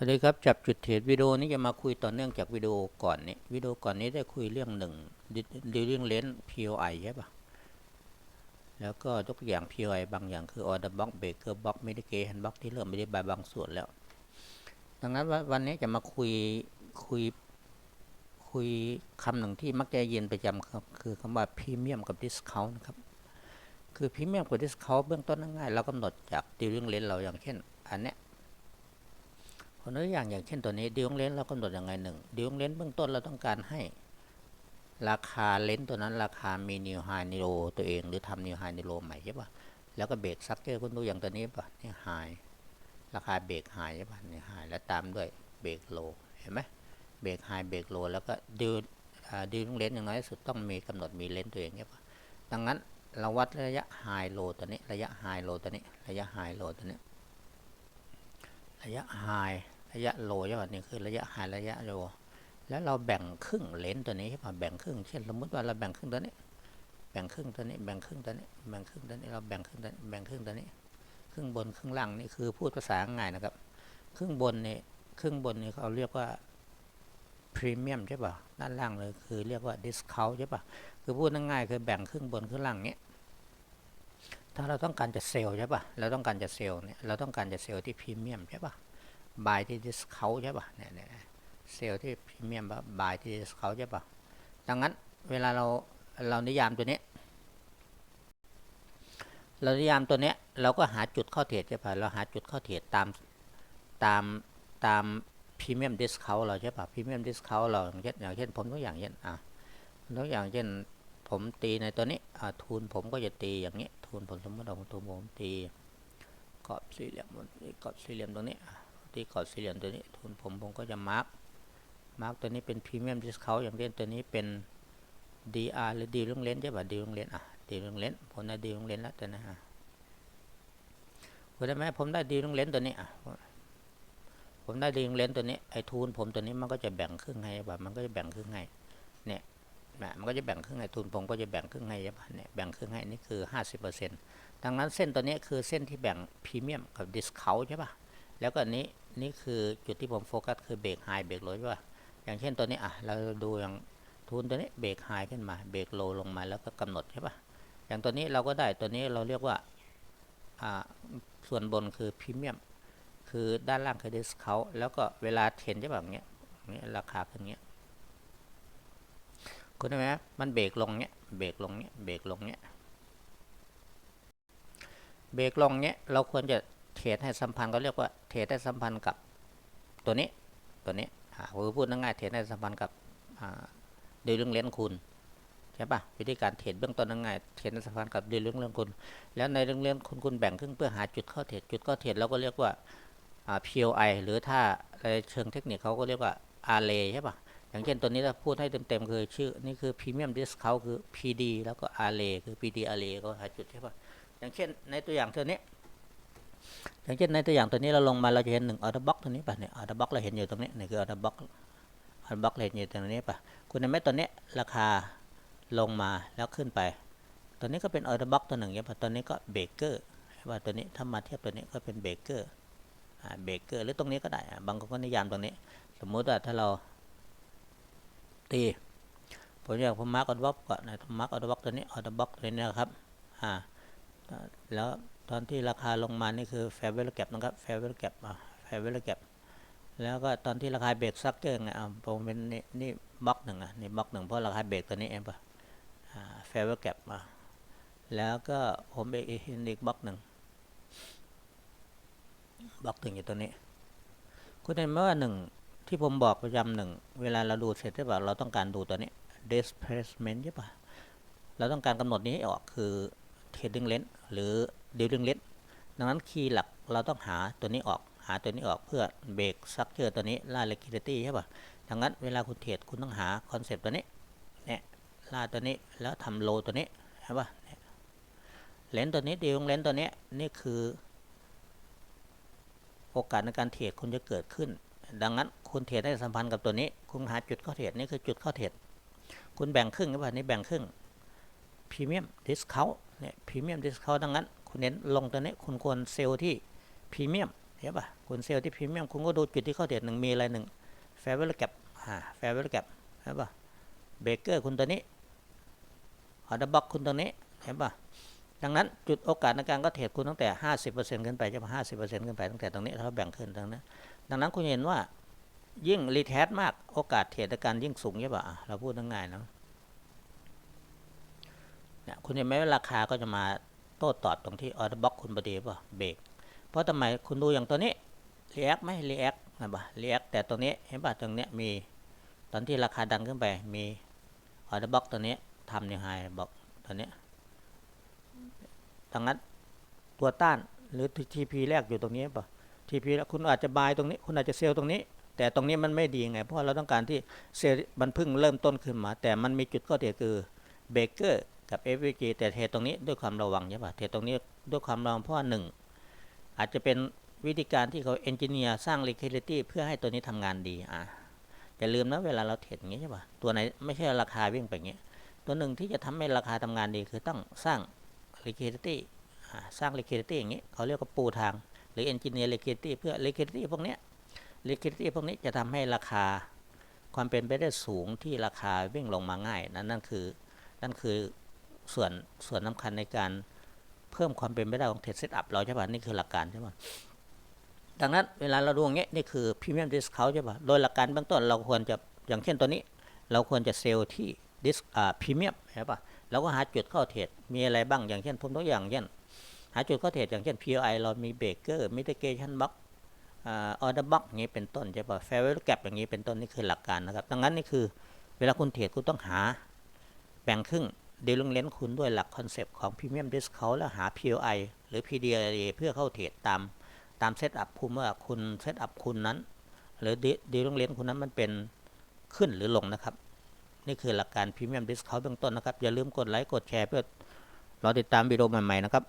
สวัสดีครับจับจุดเทรดวิดีโอนี้จะมาคุยต่อเนื่องจากวิดีโอก่อนนี้วิดีโอก่อนนี้ได้คุยเรื่องหนึ่งดีเรื่องเลนส์ POI ใช่ปะแล้วก็ยกตัวอย่าง POI บางอย่างคือ Order Box Breaker Box Mitigation Box ที่เริ่มไม่ได้บายบางส่วนแล้ว ดังนั้นวันนี้จะมาคุยคุยคุยคำหนึ่งที่มักจะเย็นประจำครับคือคำว่า Premium กับ Discount นะครับคือ Premium กับ Discount เบื้องต้นง่ายเรากำหนดจากดีลเรื่องเลนส์เราอย่างเช่น อันเนี้ย คนตัวอย่างอย่างเช่นตัวนี้ดีลเลนเรากำหนดยังไงหนึ่งดีลเลนเบื้องต้นเราต้องการให้ ราคาเลนตัวนั้นราคามีนิวไฮนิโลตัวเองหรือทำนิวไฮนิโลใหม่ใช่ปะแล้วก็เบรกซักเกอร์คุณดูอย่างตัวนี้ปะนี่ไฮราคาเบรกไฮใช่ปะนี่ไฮแล้วตามด้วยเบรกโลเห็นไหมเบรกไฮเบรกโลแล้วก็ดีลดีลเลนอย่างน้อยสุดต้องมีกำหนดมีเลนตัวเองใช่ปะดังนั้นเราวัดระยะไฮโลตัวนี้ ระยะไฮโลตัวนี้ ระยะไฮโลตัวนี้ ระยะไฮ ระยะโลใช่ป่ะนี่คือระยะไฮระยะโลแล้วเราแบ่งครึ่งเลนส์ตัวนี้ใช่ป่ะแบ่งครึ่ง เช่นสมมติว่าเราแบ่งครึ่งตัวนี้ แบ่งครึ่งตัวนี้ แบ่งครึ่งตัวนี้ แบ่งครึ่งตัวนี้ เราแบ่งครึ่งตัวแบ่งครึ่งตัวนี้ ครึ่งบนครึ่งล่างนี่คือพูดภาษาง่ายนะครับ ครึ่งบนนี่ครึ่งบนนี่เขาเรียกว่าพรีเมียมใช่ป่ะ ด้านล่างเลยคือเรียกว่าดิสคาวใช่ป่ะ คือพูดง่ายๆคือแบ่งครึ่งบนครึ่งล่างเนี้ย ถ้าเราต้องการจะเซลล์ใช่ป่ะ เราต้องการจะเซลล์เนี่ย เราต้องการจะเซลล์ที่พรีเมียมใช่ป่ะ บายที่ดิสเขาใช่ป่ะเนี่ยเนี่ยเซลล์ที่พรีเมียมบายที่ดิสเขาใช่ป่ะดังนั้นเวลาเราเรานิยามตัวนี้ เรานิยามตัวนี้เราก็หาจุดเข้าเทรดใช่ป่ะเราหาจุดเข้าเทรดตามตามตามพรีเมียมดิสเขาเราใช่ป่ะพรีเมียมดิสเขาเราอย่างเช่นอย่างเช่นผมตัวอย่างเช่นอะตัวอย่างเช่นผมตีในตัวนี้อ่าทุนผมก็จะตีอย่างนี้ทุนผมสมมติเราทุนผมตีกรอบสี่เหลี่ยมกรอบสี่เหลี่ยมตรงนี้ ที่กอบสี่เหลี่ยมตัวนี้ทุนผมผมก็จะมาร์กมาร์กตัวนี้เป็นพรีเมียมดิสคาวอย่างเช่นตัวนี้เป็น DR หรือดีลงเลนใช่ป่ะดีลงเลนอะดีลงเลนผมได้ดีลงเลนแล้วตัวนี้อะคุณได้ไหมผมได้ดีลงเลนตัวนี้อะผมได้ดีลงเลนตัวนี้ไอ้ทุนผมตัวนี้มันก็จะแบ่งครึ่งให้แบบมันก็จะแบ่งครึ่งให้เนี่ยมันก็จะแบ่งครึ่งให้ทุนผมก็จะแบ่งครึ่งให้ใช่ป่ะเนี่ยแบ่งครึ่งให้นี่คือ 50%ดังนั้นเส้นตัวนี้คือเส้นที่แบ่งพรีเมียมกับดิสคาวใช่ป่ะ แล้วก็นี้นี่คือจุดที่ผมโฟกัสคือเบรกไฮเบรกโลใช่ป่ะอย่างเช่นตัวนี้อะเราดูอย่างทุนตัวนี้เบรกไฮขึ้นมาเบรกโลลงมาแล้วก็กำหนดใช่ป่ะอย่างตัวนี้เราก็ได้ตัวนี้เราเรียกว่าอ่าส่วนบนคือพรีเมียมคือด้านล่างคือดิสเขาแล้วก็เวลาเทรนใช่ป่ะอย่างเงี้ยเงี้ยราคาขึ้นเงี้ยคุณได้ไหมมันเบรกลงเงี้ยเบรกลงเงี้ยเบรกลงเงี้ยเบรกลงเงี้ยเราควรจะ เทรดให้สัมพันธ์เขาเรียกว่าเทรดให้สัมพันธ์กับตัวนี้ตัวนี้คือพูดง่ายๆเทรดให้สัมพันธ์กับดีลเรื่องเลนคุณใช่ปะวิธีการเทรดเบื้องต้นง่ายๆเทรดให้สัมพันธ์กับดีลเรื่องเรื่องคุณ แล้วในเรื่องเรื่องคุณคุณแบ่งครึ่งเพื่อหาจุดเข้าเทรดจุดเข้าเทรดเราก็เรียกว่า POI หรือถ้าในเชิงเทคนิคเขาก็เรียกว่า RLA ใช่ปะอย่างเช่นตัวนี้ถ้าพูดให้เต็มๆคือชื่อนี่คือ Premium Discount คือ PD แล้วก็ RLA คือ PD RLA ก็หาจุดใช่ปะอย่างเช่นในตัวอย่างตัวนี้ อย่างเช่นในตัวอย่างตัวนี้เราลงมาเราจะเห็นหนึ่งออเดอร์บ็อกตัวนี้ป่ะเนี่ยออเดอร์บ็อกเราเห็นอยู่ตรงนี้นี่คือออเดอร์บ็อกออเดอร์บ็อกเห็นอยู่ตรงนี้ป่ะคุณเห็นไหมตัวนี้ราคาลงมาแล้วขึ้นไป ตัวนี้ก็เป็นออเดอร์บ็อกตัวหนึ่งใช่ป่ะตัวนี้ก็เบเกอร์ใช่ป่ะตัวนี้ถ้ามาเทียบตัวนี้ก็เป็นเบเกอร์เบเกอร์หรือตรงนี้ก็ได้บางคนก็นิยามตรงนี้ สมมุติว่าถ้าเราตีผมอยากผมมาร์กออเดอร์บ็อกก่อนนะมาร์กออเดอร์บ็อกตัวนี้ออเดอร์บ็อกตัวนี้นะครับอ่าแล้ว ตอนที่ราคาลงมานี่คือ fair value gap นะครับ fair value gap อะ fair value gap แล้วก็ตอนที่ราคาเบรกซักเกอร์ไงอะผมเป็นนี่นี่บล็อกหนึ่งอะนี่บล็อกหนึ่งเพราะราคาเบรกตัวนี้เองป่ะอ่า fair value gap อะแล้วก็ผมเบรกอีกอีกบล็อกหนึ่งบล็อกถึงอยู่ตัวนี้ คุณเห็นไหมว่าหนึ่งที่ผมบอกประจำหนึ่งเวลาเราดูเสร็จใช่ป่ะเราต้องการดูตัวนี้ displacement ใช่ป่ะเราต้องการกำหนดนี้ให้ออกคือ trading length หรือ dealing length ดังนั้นคีย์หลักเราต้องหาตัวนี้ออกหาตัวนี้ออกเพื่อเบรกซักเจอตัวนี้ล่า liquidity ใช่ป่ะดังนั้นเวลาคุณเทรดคุณต้องหาคอนเซปต์ตัวนี้เนี่ยล่าตัวนี้แล้วทำโลตัวนี้ใช่ป่ะเลนตัวนี้ดีลงเลนตัวนี้นี่คือโอกาสในการเทรดคุณจะเกิดขึ้น ดังนั้นคุณเทรดได้สัมพันธ์กับตัวนี้ คุณหาจุดเข้าเทรดนี่คือจุดเข้าเทรดคุณแบ่งครึ่งใช่ป่ะนี่แบ่งครึ่ง พรีเมียมดิสคาวเนี่ยพรีเมียมดิสคาวดังนั้น คุณเน้นลงตัวนี้คุณควรเซลล์ที่พรีเมียมเห็นป่ะคุณเซลล์ที่พรีเมียมคุณก็ดูจุดที่เข้าเทรดหนึ่งมีอะไรหนึ่งแฟร์เวลแกปอ่าแฟร์เวลแกปเห็นป่ะเบเกอร์คุณตัวนี้ออเดอร์บ็อกคุณตัวนี้เห็นป่ะดังนั้นจุดโอกาสในการก็เทรดคุณตั้งแต่ห้าสิบเปอร์เซนต์ขึ้นไปใช่ปะห้าสิบเปอร์เซนต์ขึ้นไปตั้งแต่ตรงนี้ถ้าแบ่งขึ้นตรงนั้น ดังนั้นคุณเห็นว่ายิ่งรีเทสมากโอกาสเทรดในการยิ่งสูงใช่ป่ะเราพูดง่ายๆนะ คุณเห็นไหมว่าราคาก็จะมาโต้ตอบตรงที่ออเดอร์บ็อกคุณพอดีป่ะเบรกเพราะทำไมคุณดูอย่างตัวนี้เรีแอคไหมเรีแอคนะป่ะรีแอคแต่ตัวนี้เห็นป่ะตรงเนี้ยมีตอนที่ราคาดังขึ้นไปมีออเดอร์บ็อกตัวนี้ทำยังไงบอกตัวเนี้ยดังนั้นตัวต้านหรือ TP แรกอยู่ตรงนี้ป่ะ TP แล้วคุณอาจจะบายตรงนี้ คุณอาจจะเซลล์ตรงนี้ แต่ตรงนี้มันไม่ดีไง เพราะเราต้องการที่เซลล์มันเพิ่งเริ่มต้นขึ้นมา แต่มันมีจุดข้อเสียคือเบรกเกอร์ กับ FVG แต่เทรดตรงนี้ด้วยความระวังใช่ป่ะเทรดตรงนี้ด้วยความระวังเพราะว่าหนึ่งอาจจะเป็นวิธีการที่เขาเอนจิเนียร์สร้าง liquidity เพื่อให้ตัวนี้ทำงานดีอะอย่าลืมนะเวลาเราเทรดอย่างนี้ใช่ป่ะตัวไหนไม่ใช่ราคาวิ่งไปอย่างนี้ ตัวหนึ่งที่จะทำให้ราคาทำงานดีคือต้องสร้าง liquidity สร้าง liquidity อย่างนี้เขาเรียกว่าปูทางหรือ engineer liquidity เพื่อ liquidity พวกเนี้ย liquidity พวกนี้จะทำให้ราคาความเป็นไปได้สูงที่ราคาวิ่งลงมาง่าย นั่นนั่นคือนั่นคือ ส่วนส่วนสำคัญในการเพิ่มความเป็นไปได้ของเทรดเซตอัพเราใช่ป่ะนี่คือหลักการใช่ป่ะดังนั้นเวลาเราดูอย่างเงี้ยนี่คือ premium discount ใช่ป่ะโดยหลักการเบื้องต้นเราควรจะอย่างเช่นตัวนี้ เราควรจะเซลล์ที่ dis อ่า premium ใช่ป่ะเราก็หาจุดเข้าเทรดมีอะไรบ้างอย่างเช่นผมตัวอย่างเช่นหาจุดเข้าเทรดอย่างเช่น POI เรามีเบเกอร์ mitigation box ออเดอร์บ็อกอย่างนี้เป็นต้นใช่ป่ะ fair value gap อย่างนี้เป็นต้นนี่คือหลักการนะครับดังนั้นนี่คือเวลาคุณเทรดคุณต้องหาแบ่งครึ่ง ดีลงเลนคุณด้วยหลักคอนเซปต์ของ premium discount และหา POI หรือ PDLA เพื่อเข้าเทรดตาม ตามเซตอัพคุณว่าคุณเซตอัพคุณนั้น หรือดีลงเลนคุณนั้นมันเป็นขึ้นหรือลงนะครับ นี่คือหลักการ premium discount เบื้องต้นนะครับ อย่าลืมกดไลค์กดแชร์เพื่อรอติดตามวิดีโอใหม่ๆนะครับ